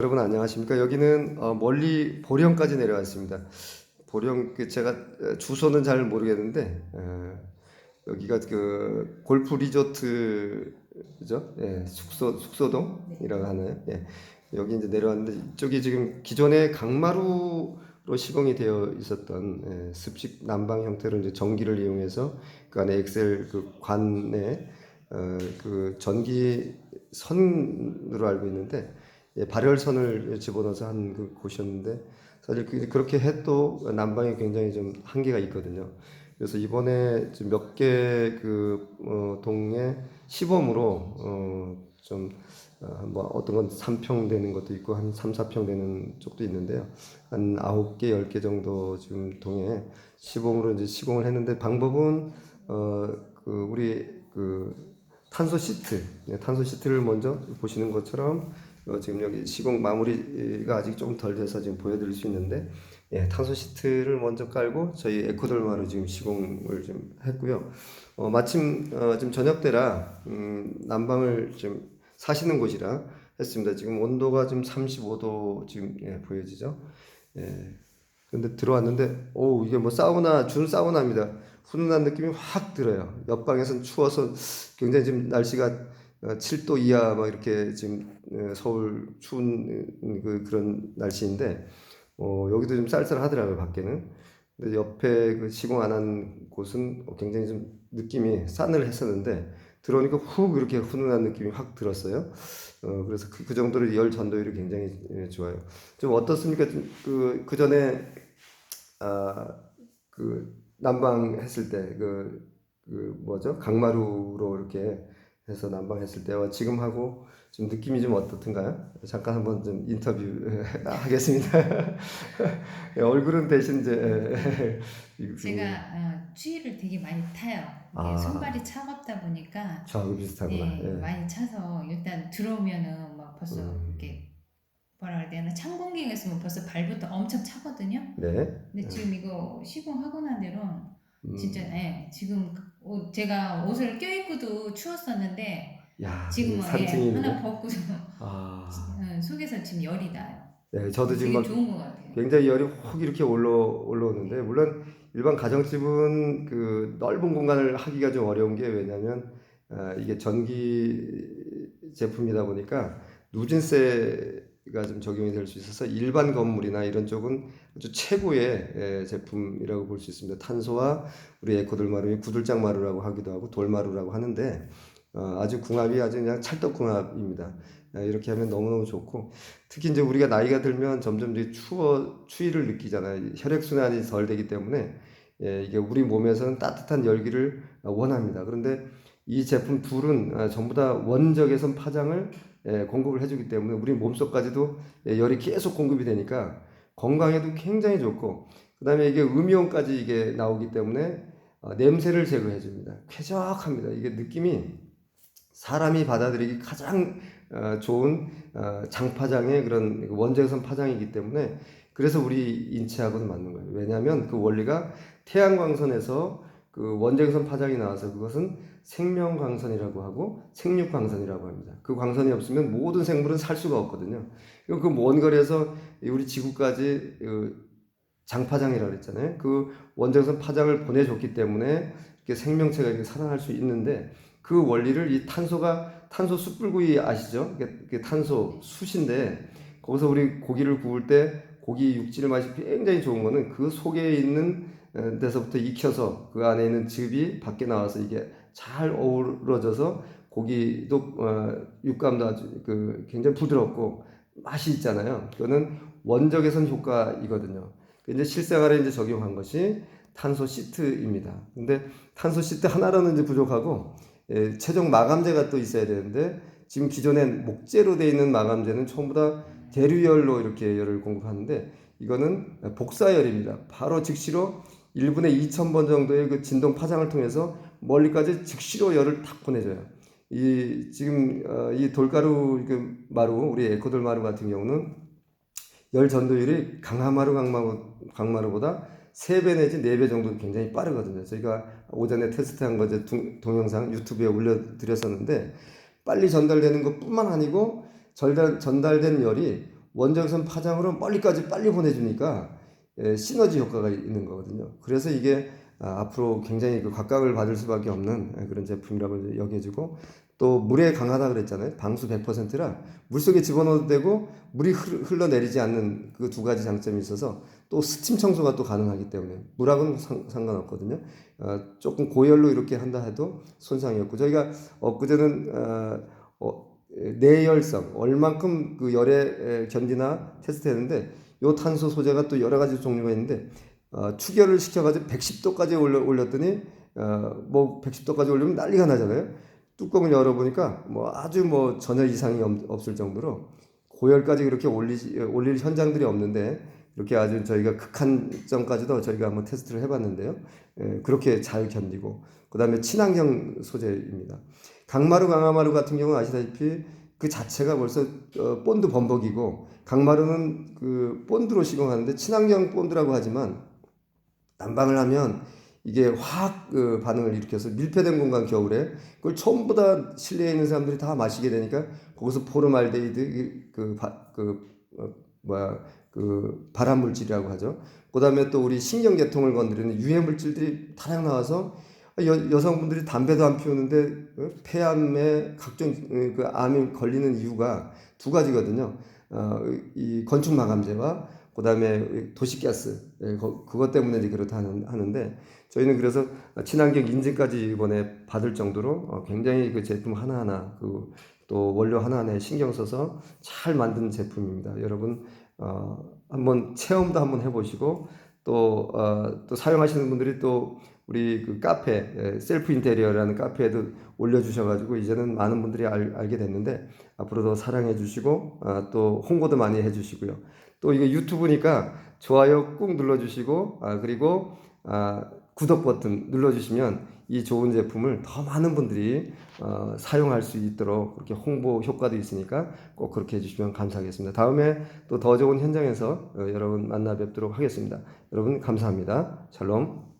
여러분 안녕하십니까? 여기는 어, 멀리 보령까지 내려왔습니다. 보령 그 제가 어, 주소는 잘 모르겠는데 어, 여기가 그 골프 리조트죠? 예, 숙소 숙소동이라고 하나요? 예. 여기 이제 내려왔는데 이쪽이 지금 기존에 강마루로 시공이 되어 있었던 예, 습식 난방 형태로 이제 전기를 이용해서 그 안에 엑셀 그 관에 어, 그 전기 선으로 알고 있는데 예, 발열선을 집어넣어서 한 그 곳이었는데 사실 그- 그렇게 해도 난방에 굉장히 좀 한계가 있거든요. 그래서 이번에 몇 개 그 어, 동에 시범으로 어, 좀 어, 뭐 어떤 건 3평 되는 것도 있고 한 3, 4평 되는 쪽도 있는데요. 한 9개, 10개 정도 지금 동에 시범으로 이제 시공을 했는데 방법은 어, 그 우리 그 탄소 시트, 네, 탄소 시트를 먼저 보시는 것처럼 어, 지금 여기 시공 마무리가 아직 좀덜 돼서 지금 보여드릴 수 있는데 예, 탄소 시트를 먼저 깔고 저희 에코돌마로 지금 시공을 좀 했고요. 어, 마침 어, 지금 저녁 때라 음, 난방을 좀 사시는 곳이라 했습니다. 지금 온도가 지금 35도 지금 예, 보여지죠. 예. 근데 들어왔는데 오 이게 뭐 사우나 준 사우나입니다. 훈훈한 느낌이 확 들어요. 옆방에서는 추워서 굉장히 지금 날씨가 어, 7도 이하 막 이렇게 지금 어, 서울 추운 어, 그 그런 날씨인데 어, 여기도 좀 쌀쌀하더라고요 밖에는. 근데 옆에 그 시공 안 한 곳은 어, 굉장히 좀 느낌이 싸늘했었는데 들어오니까 훅 이렇게 훈훈한 느낌이 확 들었어요. 어, 그래서 그, 그 정도로 열 전도율이 굉장히 예, 좋아요. 좀 어떻습니까? 좀 그, 그 전에, 아, 그, 난방 했을 때, 그, 그, 뭐죠? 강마루로 이렇게 해서 난방했을 때와 지금 하고 좀 느낌이 좀 어떻든가요? 잠깐 한번 좀 인터뷰 하겠습니다. 예, 얼굴은 대신 이제, 이- 제가 어, 추위를 되게 많이 타요. 아. 손발이 차갑다 보니까 저하고 비슷하구나. 예, 예. 많이 차서 일단 들어오면은 막 벌써 음. 이렇게 뭐라 그래야 되나 찬 공기가 있으면 벌써 발부터 엄청 차거든요. 네. 근데 지금 이거 시공하고 난 뒤로는 음, 진짜 예, 지금 옷, 제가 옷을 껴입고도 추웠었는데 야, 지금은 예, 하나 벗고 아, 어, 속에서 지금 열이 나요. 네, 저도 지금 되게 막 좋은 것 같아요. 굉장히 열이 확 이렇게 올라 올라오는데 물론 일반 가정집은 그 넓은 공간을 하기가 좀 어려운 게 왜냐하면 아, 이게 전기 제품이다 보니까 누진세 가좀 적용이 될 수 있어서 일반 건물이나 이런 쪽은 아주 최고의 예, 제품이라고 볼 수 있습니다. 탄소와 우리 에코돌마루의 구들장 마루라고 하기도 하고 돌마루라고 하는데 어, 아주 궁합이 아주 그냥 찰떡궁합입니다. 아, 이렇게 하면 너무너무 좋고 특히 이제 우리가 나이가 들면 점점 이제 추워 추위를 느끼잖아요. 혈액 순환이 덜 되기 때문에 예, 이게 우리 몸에서는 따뜻한 열기를 원합니다. 그런데 이 제품 둘은 아, 전부 다 원적외선 파장을 예, 공급을 해주기 때문에 우리 몸속까지도 예, 열이 계속 공급이 되니까 건강에도 굉장히 좋고 그다음에 이게 음이온까지 이게 나오기 때문에 어, 냄새를 제거해 줍니다. 쾌적합니다. 이게 느낌이 사람이 받아들이기 가장 어, 좋은 어, 장파장의 그런 원자외선 파장이기 때문에 그래서 우리 인체하고는 맞는 거예요. 왜냐하면 그 원리가 태양광선에서 그 원자외선 파장이 나와서 그것은 생명광선이라고 하고 생육광선이라고 합니다. 그 광선이 없으면 모든 생물은 살 수가 없거든요. 그 먼 거리에서 우리 지구까지 그 장파장이라고 그랬잖아요. 그 원자외선 파장을 보내줬기 때문에 이렇게 생명체가 이렇게 살아날 수 있는데 그 원리를 이 탄소가 탄소 숯불구이 아시죠? 이게, 탄소 숯인데 거기서 우리 고기를 구울 때 고기 육질 맛이 굉장히 좋은 거는 그 속에 있는 어, 데서부터 익혀서 그 안에 있는 즙이 밖에 나와서 이게 잘 어우러져서 고기도 어, 육감도 아주 그 굉장히 부드럽고 맛이 있잖아요. 그거는 원적외선 효과이거든요. 이제 실생활에 이제 적용한 것이 탄소 시트입니다. 근데 탄소 시트 하나로는 이제 부족하고 예, 최종 마감재가 또 있어야 되는데 지금 기존엔 목재로 되어 있는 마감재는 전부 다 대류열로 이렇게 열을 공급하는데 이거는 복사열입니다. 바로 즉시로 1분에 2,000번 정도의 그 진동 파장을 통해서 멀리까지 즉시로 열을 탁 보내줘요. 이 지금 어, 이 돌가루 그 마루 우리 에코돌 마루 같은 경우는 열 전도율이 강화마루 강마루 강마루보다 3배 내지 4배 정도 굉장히 빠르거든요. 저희가 오전에 테스트한 거 이제 동- 동영상 유튜브에 올려드렸었는데 빨리 전달되는 것 뿐만 아니고 전달, 전달된 열이 원자선 파장으로 멀리까지 빨리 보내주니까 예, 시너지 효과가 있는 거거든요. 그래서 이게 아, 앞으로 굉장히 그 각광을 받을 수밖에 없는 예, 그런 제품이라고 여겨지고 또 물에 강하다 그랬잖아요. 방수 100%라 물 속에 집어넣어도 되고 물이 흘- 흘러내리지 않는 그 두 가지 장점이 있어서 또 스팀 청소가 또 가능하기 때문에 물하고는 상, 상관없거든요. 어, 조금 고열로 이렇게 한다 해도 손상이 없고 저희가 엊그제는 어, 어, 내열성 얼만큼 그 열에 에, 견디나 테스트했는데 요 탄소 소재가 또 여러 가지 종류가 있는데 어, 추결을 시켜가지고 110도까지 올려, 올렸더니 어, 뭐 110도까지 올리면 난리가 나잖아요. 뚜껑을 열어보니까 뭐 아주 뭐 전혀 이상이 없, 없을 정도로 고열까지 그렇게 올리지, 올릴 현장들이 없는데 이렇게 아주 저희가 극한점까지도 저희가 한번 테스트를 해봤는데요. 에, 그렇게 잘 견디고 그 다음에 친환경 소재입니다. 강마루 강화마루 같은 경우는 아시다시피 그 자체가 벌써 어, 본드 범벅이고 강마루는 그 본드로 시공하는데 친환경 본드라고 하지만 난방을 하면 이게 화학 그 반응을 일으켜서 밀폐된 공간 겨울에 그걸 전부 다 실내에 있는 사람들이 다 마시게 되니까 거기서 포름알데히드 그, 바, 그 어, 뭐야 그 발암 물질이라고 하죠. 그다음에 또 우리 신경계통을 건드리는 유해 물질들이 다량 나와서 여, 여성분들이 담배도 안 피우는데 어, 폐암에 각종 어, 그 암이 걸리는 이유가 두 가지거든요. 어, 이 건축 마감재와 그다음에 도시가스 예, 거- 그것 때문에 그렇다 하는, 하는데 저희는 그래서 친환경 인증까지 이번에 받을 정도로 어, 굉장히 그 제품 하나하나 그 또 원료 하나하나에 신경 써서 잘 만든 제품입니다. 여러분 어, 한번 체험도 한번 해보시고 또, 어, 또 사용하시는 분들이 또 우리 그 카페 예, 셀프 인테리어라는 카페에도 올려주셔가지고 이제는 많은 분들이 알, 알게 됐는데 앞으로도 사랑해 주시고 아, 또 홍보도 많이 해주시고요. 또 이게 유튜브니까 좋아요 꾹 눌러주시고 아, 그리고 아, 구독 버튼 눌러주시면 이 좋은 제품을 더 많은 분들이 어, 사용할 수 있도록 그렇게 홍보 효과도 있으니까 꼭 그렇게 해주시면 감사하겠습니다. 다음에 또 더 좋은 현장에서 어, 여러분 만나 뵙도록 하겠습니다. 여러분 감사합니다. 샬롬.